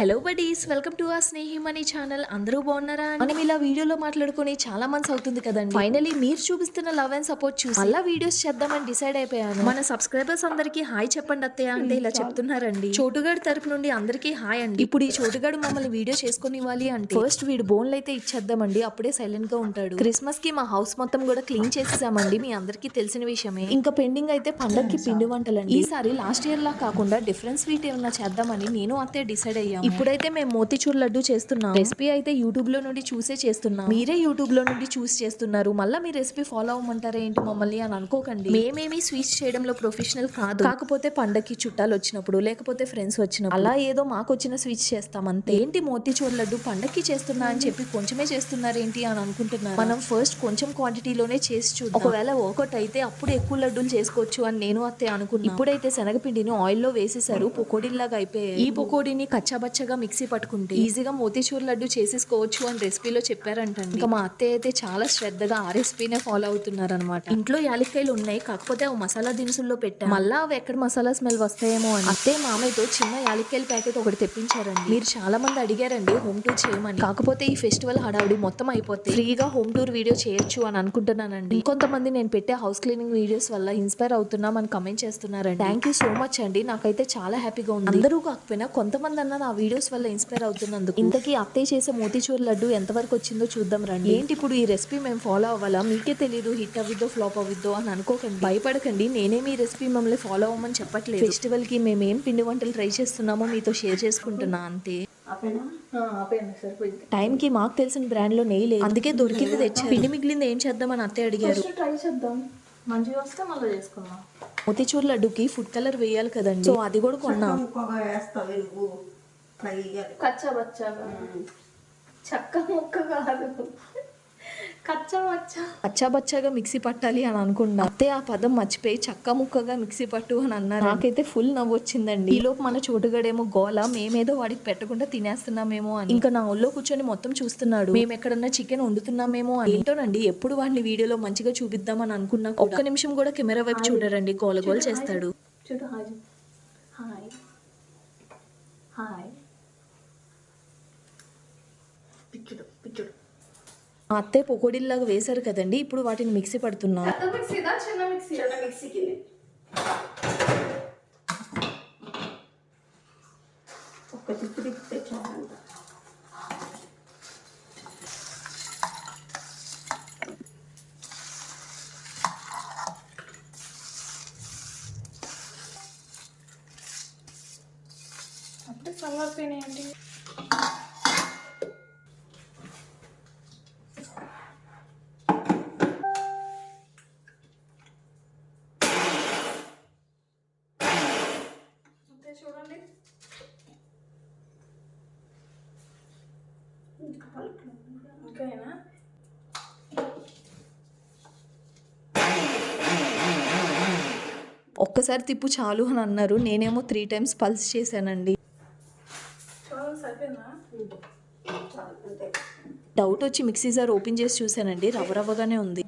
Hello buddies welcome to ఆ స్నేహిమణి channel అందరూ బాగున్నారా మనం ఇలా వీడియోలో మాట్లాడుకుని చాలా మంత్స్ అవుతుంది కదండి. ఫైనలీ మీరు చూపిస్తున్న లవ్ అండ్ సపోర్ట్ చూసి మళ్ళీ వీడియోస్ చేద్దామని డిసైడ్ అయిపోయాను. మన సబ్స్క్రైబర్స్ అందరికీ హాయ్ చెప్పండి అత్తయ్య అంటే ఇలా చెప్తున్నారండి. చోటుగాడు తరపు నుండి అందరికీ హాయ్ అండి. ఇప్పుడు ఈ చోటుగాడు మమ్మల్ని వీడియో చేసుకుని ఇవ్వాలి అంటే ఫస్ట్ వీడు బోన్లు అయితే ఇచ్చేద్దామండి. అప్పుడే సైలెంట్గా ఉంటాడు. క్రిస్మస్కి మా హౌస్ మొత్తం కూడా క్లీన్ చేసేసామండి. మీ అందరికీ తెలిసిన విషయమే. ఇంకా పెండింగ్ అయితే పండక్కి పిండి వంటలండి. ఈసారి లాస్ట్ ఇయర్ లా కాకుండా డిఫరెంట్ స్వీట్ ఏమన్నా చేద్దామని నేను అత్తే డిసైడ్ అయ్యాము. ఇప్పుడైతే మేము మోతిచూర్ లడ్డు చేస్తున్నాం. రెసిపీ అయితే యూట్యూబ్లో నుండి చూసే చేస్తున్నాం. మీరే యూట్యూబ్లో నుండి చూసి చేస్తున్నారు. మళ్ళీ మీ రెసిపీ ఫాలో అవ్వమంటారా ఏంటి మమ్మల్ని అని అనుకోకండి. మేమేమి స్వీట్స్ చేయడంలో ప్రొఫెషనల్ కాదు. కాకపోతే పండక్కి చుట్టాలు వచ్చినప్పుడు లేకపోతే ఫ్రెండ్స్ వచ్చినప్పుడు అలా ఏదో మాకు వచ్చిన స్వీట్స్ చేస్తాం అంతే. ఏంటి మోతిచూర్ లడ్డు పండక్కి చేస్తున్నా అని చెప్పి కొంచెమే చేస్తున్నారేంటి అని అనుకుంటున్నారు? మనం ఫస్ట్ కొంచెం క్వాంటిటీలోనే చేసి చూద్దాం. ఒకవేళ ఒకటి అయితే అప్పుడు ఎక్కువ లడ్డూలు చేసుకోవచ్చు అని నేను అత్తే అనుకున్నాను ఇప్పుడైతే శనగపిండిని ఆయిల్లో వేసేసారు పకోడీలాగా అయిపోయాయి. ఈ పకోడీని కచ్చాబచ్చగా మిక్సీ పట్టుకుంటే ఈజీగా మోతీచూర్ లడ్డు చేసేసుకోవచ్చు అని రెసిపీలో చెప్పారంటండి. ఇంకా మా అత్తయ్య అయితే చాలా శ్రద్ధగా ఆ రెసిపీనే ఫాలో అవుతున్నారు అనమాట ఇంట్లో యాలక్కాయలు ఉన్నాయి కాకపోతే అవి మసాలా దినుసుల్లో పెట్టా. మళ్ళా అవి ఎక్కడ మసాలా స్మెల్ వస్తాయేమో అని. అత్తే మామయ్యతో చిన్న యాలక్కాయల ప్యాకెట్ ఒకటి తెప్పించారండి. మీరు చాలా మంది అడిగారండి హోమ్ టూర్ చేయమని. కాకపోతే ఈ ఫెస్టివల్ హడావుడి మొత్తం అయిపోతే ఫ్రీగా హోమ్ టూర్ వీడియో చేయొచ్చు అని అనుకుంటున్నానండి. ఇంకొంతమంది నేను పెట్టే హౌస్ క్లీనింగ్ వీడియోస్ వల్ల ఇన్స్పైర్ అవుతున్నాం అని కమెంట్ చేస్తున్నారండి. థ్యాంక్ యూ సో మచ్ అండి. నాకైతే చాలా హ్యాపీగా ఉంది. అందరూ కాకపోయినా కొంతమంది అన్న నా వీడియోస్ వల్ల ఇన్స్పైర్ అవుతున్నందుకు ఇంతకీ అత్తయ్య చేసే మోతీచూర్ లడ్డు ఎంతవరకు వచ్చిందో చూద్దాం రండి. ఏంటి ఇప్పుడు ఈ రెసిపీ మేము ఫాలో అవ్వాలా? మీకే తెలియదు హిట్ అవ్విద్దో ఫ్లాప్ అవ్విద్దో అని అనుకోకండి. భయపడకండి. నేనే మీ రెసిపీ మమ్మల్ని ఫాలో అవ్వమని చెప్పట్లేదు. ఫెస్టివల్కి మేము ఏం పిండి వంటలు ట్రై చేస్తున్నామో మీతో షేర్ చేసుకుంటున్నా అంతే. టైం కి మాకు తెలిసిన బ్రాండ్లో నెయ్యి లేదు. అందుకే దొరికింది తెచ్చా పిండి మిగిలింది ఏం చేద్దామని అత్తయ్య అడిగారు. ఫస్ట్ ట్రై చేద్దాం. మంచిగా వస్తే మళ్ళీ చేసుకుందాం. మోతీచూర్ లడ్డుకి ఫుడ్ కలర్ వేయాలి కదండి. సో అది కూడా కొన్నాం. ఫ్రై చేయాలి కచ్చా బచ్చాగా చక్క ముక్క కాదు. కచ్చా బచ్చా పచ్చాబచ్చాగా మిక్సీ పట్టాలి అని అనుకున్నా. అత్తే ఆ పదం మర్చిపోయి చక్క ముక్కగా మిక్సీ పట్టు అని అన్నారు. నాకైతే ఫుల్ నవ్వు వచ్చిందండి. ఈలోపు మన చోటుగడేమో గోల మేమేదో వాడికి పెట్టకుండా తినేస్తున్నామేమో అని. ఇంకా నా ఒళ్ళో కూర్చొని మొత్తం చూస్తున్నాడు. మేము ఎక్కడన్నా చికెన్ వండుతున్నామేమో అని. ఏంటోనండి ఎప్పుడు వాడిని వీడియోలో మంచిగా చూపిద్దామని అనుకున్నా ఒక్క నిమిషం కూడా కెమెరా వైపు చూడరండి. గోల గోల చేస్తాడు. చూడు హాయ్. హాయ్. హాయ్. పిచ్చుడు పిచ్చుడు. ఆ అత్తయ్య పొకోడీల్లాగా వేశారు కదండి ఇప్పుడు వాటిని మిక్సీ పడుతున్నా. చిన్న మిక్సీ? చిన్న తిప్పి తిప్పితే చాలంట. చల్లారిపోయినాయండి ఒక్కసారి తిప్పు చాలు అని అన్నారు. నేనేమో త్రీ టైమ్స్ పల్స్ చేశానండి. డౌట్ వచ్చి మిక్సీ జార్ ఓపెన్ చేసి చూశానండి. రవ్వ రవ్వగానే ఉంది.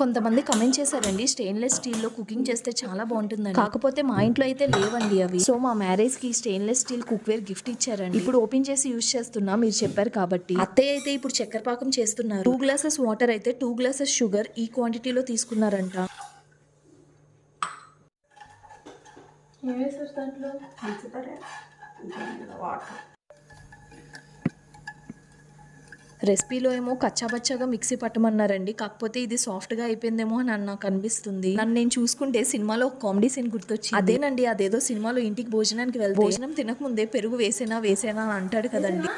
కొంతమంది కమెంట్ చేశారండి స్టెయిన్లెస్ స్టీల్లో కుకింగ్ చేస్తే చాలా బాగుంటుందండి కాకపోతే మా ఇంట్లో అయితే లేవండి అవి. సో మా మ్యారేజ్కి స్టెయిన్లెస్ స్టీల్ కుక్వేర్ గిఫ్ట్ ఇచ్చారండి. ఇప్పుడు ఓపెన్ చేసి యూజ్ చేస్తున్నా మీరు చెప్పారు కాబట్టి. అత్తయ్య అయితే ఇప్పుడు చక్కెర పాకం చేస్తున్నారు. టూ గ్లాసెస్ వాటర్ అయితే టూ గ్లాసెస్ షుగర్ ఈ క్వాంటిటీలో తీసుకున్నారంట. ఏం వేసారు దాంట్లో? పంచదార ఇంకా వాటర్. రెసిపీలో ఏమో కచ్చాబచ్చాగా మిక్సీ పట్టమన్నారండి. కాకపోతే ఇది సాఫ్ట్గా అయిపోయిందేమో అని నాకు అనిపిస్తుంది. నన్ను నేను చూసుకుంటే సినిమాలో ఒక కామెడీ సీన్ గుర్తొచ్చి అదేనండి అదేదో సినిమాలో ఇంటికి భోజనానికి వెళ్తే భోజనం తినకముందే పెరుగు వేసేనా వేసేనా అని అంటాడు కదండి.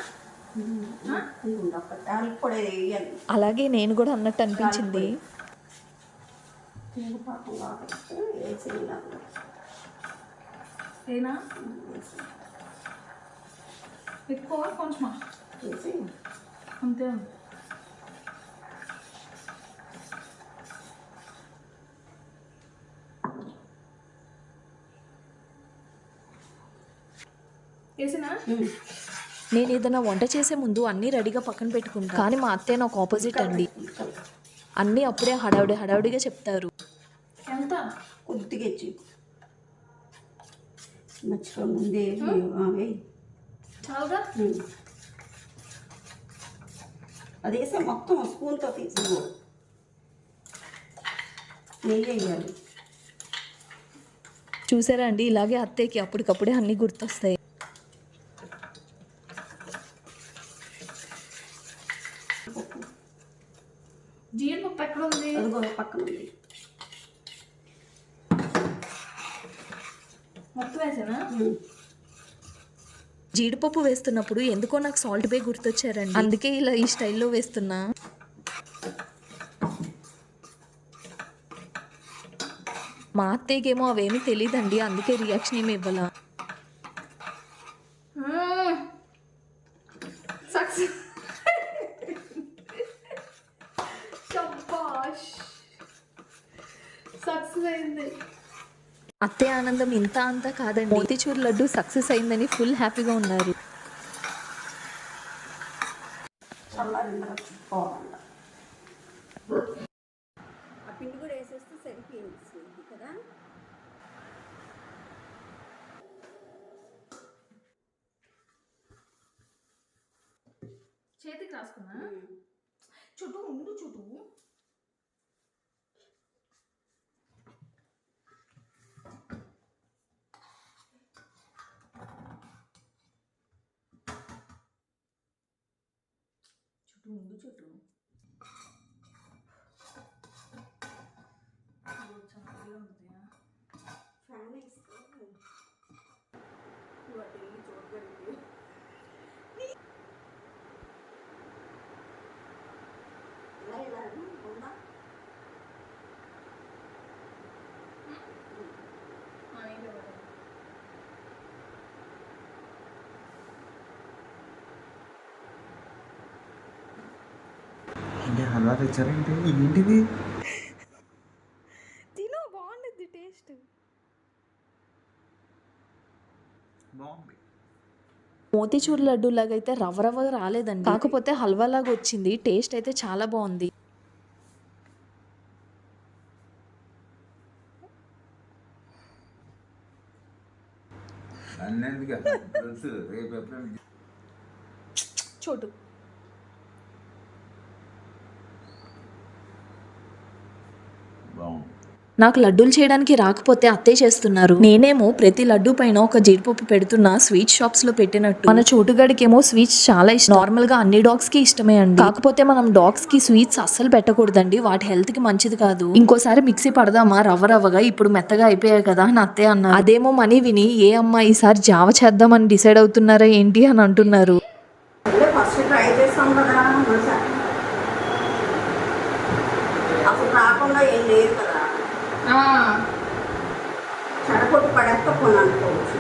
అలాగే నేను కూడా అన్నట్టు అనిపించింది తీగ పాకం కావాలి వేసి ఇలా ఏనా ఎక్కువ కొంచెమా అంతే వేసినా నేను ఏదైనా వంట చేసే ముందు అన్ని రెడీగా పక్కన పెట్టుకుంటా. కానీ మా అత్తయ్య నాకు ఆపోజిట్ అండి. అన్నీ అప్పుడే హడావుడి హడావుడిగా చెప్తారు. ఎంత? కొద్దిగా ఇచ్చి. మర్చిపో ముందే చాలుగా. అది వేసే మొత్తం స్పూన్తో తీసుకో. నెయ్యి వేయాలి. చూసారా అండి? ఇలాగే అత్తయ్యకి అప్పటికప్పుడే అన్ని గుర్తొస్తాయి. జీడిపప్పు ఎక్కడ ఉంది? అదిగో పక్కన ఉంది. వేసానా. జీడిపప్పు వేస్తున్నప్పుడు ఎందుకో నాకు సాల్ట్ బే గుర్తొచ్చారండి. అందుకే ఇలా ఈ స్టైల్లో వేస్తున్నా. మా అత్తయ్యకేమో అవేమీ తెలియదండి అందుకే రియాక్షన్ ఏమి ఇవ్వాల. సక్సెస్ అయింది. అత్తయ్య ఆనందం ఇంత అంతా కాదండి. మోతిచూర్ లడ్డు సక్సెస్ అయిందని ఫుల్ హ్యాపీగా ఉన్నారు. పిండి కూడా వేసేస్తే సరిపోయింది స్వీట్ కదా? చేతికి రాసుకున్నా? చుట్టూ ఉండు చుట్టూ. చుట్టూ. ఉండు చుట్టూ చాలా ఉంటుంది ఫ్యాన్ వేస్తే వాటి వెళ్ళి చూడగలిగి ఇలా ఇలా అని ఉందా హల్వా తెచ్చారేంటి ఏంటిది తిను బాగుంటుంది టేస్ట్. బాగుంది. మోతిచూర్ లడ్డు లాగా అయితే రవ్వ రవ్వ రాలేదండి. కాకపోతే హల్వా లాగా వచ్చింది. టేస్ట్ అయితే చాలా బాగుంది. చోటు బాగుంది నాకు లడ్డూలు చేయడానికి రాకపోతే అత్తే చేస్తున్నారు. నేనేమో ప్రతి లడ్డు పైన ఒక జీడిపప్పు పెడుతున్న స్వీట్ షాప్స్లో పెట్టినట్టు. మన చోటుగాడికేమో స్వీట్స్ చాలా ఇష్టం. నార్మల్గా అన్ని డాగ్స్కి ఇష్టమే అండి. కాకపోతే మనం డాగ్స్కి స్వీట్స్ అస్సలు పెట్టకూడదండి. వాటి హెల్త్కి మంచిది కాదు. ఇంకోసారి మిక్సీ పడదామా? రవ్వ రవ్వగా ఇప్పుడు మెత్తగా అయిపోయాయి కదా అని అత్తే అన్నారు. అదేమో మనీ విని ఏ అమ్మ ఈసారి జావ చేద్దామని డిసైడ్ అవుతున్నారా ఏంటి అని అంటున్నారు. రాకుండా ఏం లేదు కదా. చెడగొట్టు పడేస్తపోను అనుకోవచ్చు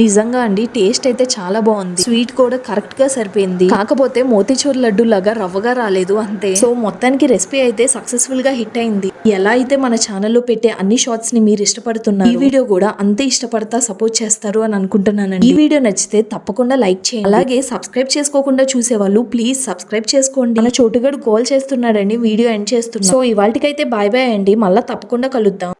నిజంగా అండి టేస్ట్ అయితే చాలా బాగుంది. స్వీట్ కూడా కరెక్ట్గా సరిపోయింది. కాకపోతే మోతిచూర్ లడ్డు లాగా రవ్వగా రాలేదు అంతే. సో మొత్తానికి రెసిపీ అయితే సక్సెస్ఫుల్గా హిట్ అయింది. ఎలా అయితే మన ఛానల్లో పెట్టే అన్ని షార్ట్స్ని మీరు ఇష్టపడుతున్నారు ఈ వీడియో కూడా అంతే ఇష్టపడతా సపోర్ట్ చేస్తారు అని అనుకుంటున్నాను ఈ వీడియో నచ్చితే తప్పకుండా లైక్ చేయండి. అలాగే సబ్స్క్రైబ్ చేసుకోకుండా చూసే వాళ్ళు ప్లీజ్ సబ్స్క్రైబ్ చేసుకోండి. మన చోటుగడు గోల్ చేస్తున్నాడని వీడియో ఎండ్ చేస్తున్నాడు. సో ఇవాళకైతే బాయ్ బాయ్ అండి. మళ్ళీ తప్పకుండా కలుద్దాం.